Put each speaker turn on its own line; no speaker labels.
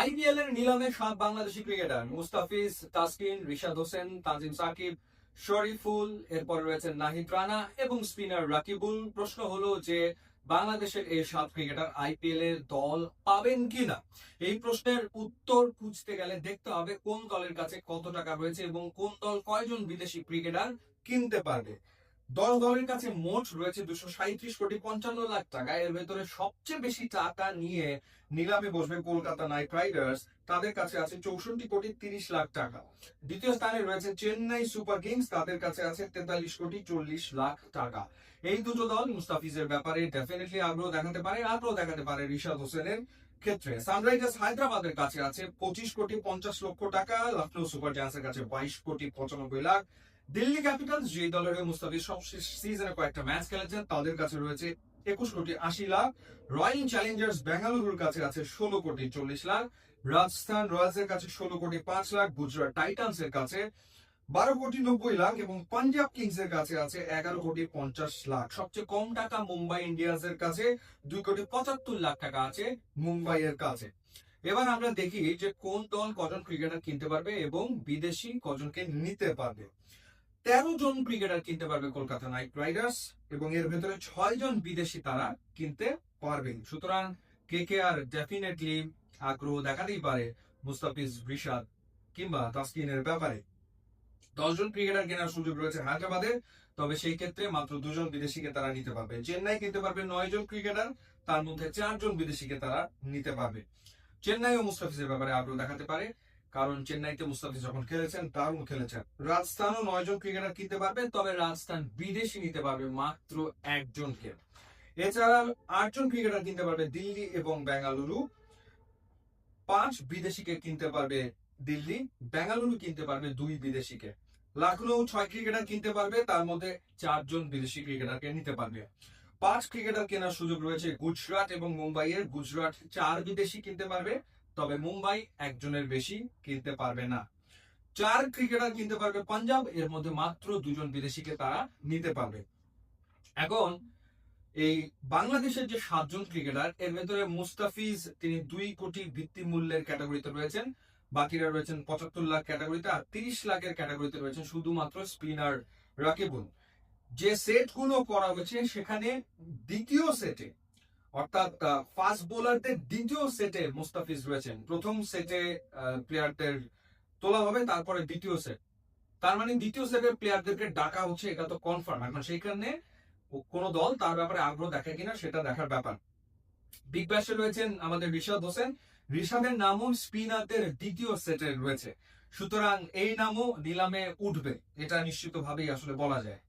IPL এর নিলামে সাত বাংলাদেশি ক্রিকেটার মুস্তাফিজ, তাসকিন, রিশাদ হোসেন, তানজিম সাকিব শরীফুল এরপর রয়েছেন নাহিদ রানা এবং স্পিনার রাকিবুল। প্রশ্ন হলো যে বাংলাদেশের এই সাত ক্রিকেটার আইপিএল এর দল পাবেন কিনা? এই প্রশ্নের উত্তর খুঁজতে গেলে দেখতে হবে কোন দলের কাছে কত টাকা রয়েছে এবং কোন দল কয়জন বিদেশি ক্রিকেটার কিনতে পারবে। দল দলের কাছে মোট রয়েছে দুশো সাঁত্রিশ কোটি পঞ্চান্ন লাখ টাকা। এর ভেতরে সবচেয়ে বেশি টাকা নিয়ে নিলামে বসবে কলকাতা নাইট রাইডার্স। তাদের কাছে আছে চৌষট্টি কোটি তিরিশ লাখ টাকা। দ্বিতীয় স্থানে রয়েছে চেন্নাই সুপার কিংস। তাদের কাছে আছে তেতাল্লিশ কোটি চল্লিশ লাখ টাকা। এই দুটো দল মুস্তাফিজের ব্যাপারে ডেফিনেটলি আগ্রহ দেখাতে পারে, আগ্রহ দেখাতে পারে রিশাদ হোসেনের ক্ষেত্রে। সানরাইজার্স হায়দ্রাবাদের কাছে আছে পঁচিশ কোটি পঞ্চাশ লক্ষ টাকা লখনৌ সুপার জায়ান্টসের কাছে বাইশ কোটি পঁচানব্বই লাখ। দিল্লি ক্যাপিটালস, যে দলের হয়ে মুস্তাফিজ সবশেষ সিজনে কয়েকটা ম্যাচ খেলেছেন, তাদের কাছে রয়েছে একুশ কোটি আশি লাখ। রয়্যাল চ্যালেঞ্জার্স বেঙ্গালুরুর কাছে আছে ষোলো কোটি চল্লিশ লাখ। রাজস্থান রয়্যালস এর কাছে ষোলো কোটি পাঁচ লাখ। গুজরাট টাইটান্স এর কাছে বারো কোটি নব্বই লাখ এবং পাঞ্জাব কিংস এর কাছে আছে এগারো কোটি পঞ্চাশ লাখ। সবচেয়ে কম টাকা মুম্বাই ইন্ডিয়ান্স এর কাছে দুই কোটি পঁচাত্তর লাখ টাকা আছে মুম্বাই এর কাছে। এবার আমরা দেখি যে কোন দল কজন ক্রিকেটার কিনতে পারবে এবং বিদেশি কজনকে নিতে পারবে। তেরো জন ক্রিকেটার কিনতে পারবে কলকাতা নাইট রাইডার্স এবং এর ভেতরে ছয় জন বিদেশি তারা কিনতে পারবেন। সুতরাং কে কে আর ডেফিনেটলি আগ্রহ দেখাতেই পারে মুস্তাফিজ, রিশাদ কিংবা তাসকিনের ব্যাপারে। দশজন ক্রিকেটার কেনার সুযোগ রয়েছে হায়দ্রাবাদে, তবে সেই ক্ষেত্রে মাত্র দুজন বিদেশিকে তারা নিতে পারবে। চেন্নাই কিনতে পারবে নয় জন ক্রিকেটার, তার মধ্যে চারজন বিদেশিকে তারা নিতে পারবে। চেন্নাই ও মুস্তাফিজের ব্যাপারে আগ্রহ দেখাতে পারে। কারণ চেন্নাইতে মুস্তাফিজ যখন খেলেছেন, দারুণ খেলেছেন। রাজস্থানও নয় জন ক্রিকেটার কিনতে পারবে, তবে রাজস্থান বিদেশি নিতে পারবে মাত্র একজনকে। এছাড়া আটজন ক্রিকেটার কিনতে পারবে দিল্লি এবং বেঙ্গালুরু। পাঁচ বিদেশিকে কিনতে পারবে দিল্লি, বেঙ্গালুরু কিনতে পারবে দুই বিদেশিকে। লখনৌ ছয় ক্রিকেটার কিনতে পারবে, তার মধ্যে চারজন বিদেশি ক্রিকেটারকে নিতে পারবে। পাঁচ ক্রিকেটার কেনার সুযোগ রয়েছে গুজরাট এবং মুম্বাইয়ের। গুজরাট চার বিদেশি কিনতে পারবে তবে মুম্বাই একজনের বেশি কিনতে পারবে না। চার ক্রিকেটার কিনতে পারবে পাঞ্জাব, এর মধ্যে মাত্র দুজন বিদেশিকে তারা নিতে পারবে। এখন এই বাংলাদেশের যে সাতজন ক্রিকেটার, এর ভেতরে মুস্তাফিজ, তিনি দুই কোটি ভিত্তি মূল্যের ক্যাটাগরিতে রয়েছেন। বাকিরা রয়েছেন পঁচাত্তর লাখ ক্যাটাগরিতে আর তিরিশ লাখের ক্যাটাগরিতে রয়েছেন শুধুমাত্র স্পিনার রাকিবুল। যে সেটগুলো করা হয়েছে, সেখানে দ্বিতীয় সেটে অর্থাৎ ফাস্ট বোলারদের দ্বিতীয় সেটে মুস্তাফিজ রয়েছেন। প্রথম সেটে প্লেয়ারদের তোলা হবে, তারপরে দ্বিতীয় সেট তার মানে দ্বিতীয় সেটের প্লেয়ারদেরকে ডাকা হচ্ছে, এটা তো কনফার্ম এখন সেইখানে কোন দল তার ব্যাপারে আগ্রহ দেখে কিনা, সেটা দেখার ব্যাপার। বিগ ব্যাশে রয়েছেন আমাদের রিশাদ হোসেন। রিশাদের নামও স্পিনারদের দ্বিতীয় সেটে রয়েছে। সুতরাং এই নামও নিলামে উঠবে, এটা নিশ্চিতভাবেই আসলে বলা যায়।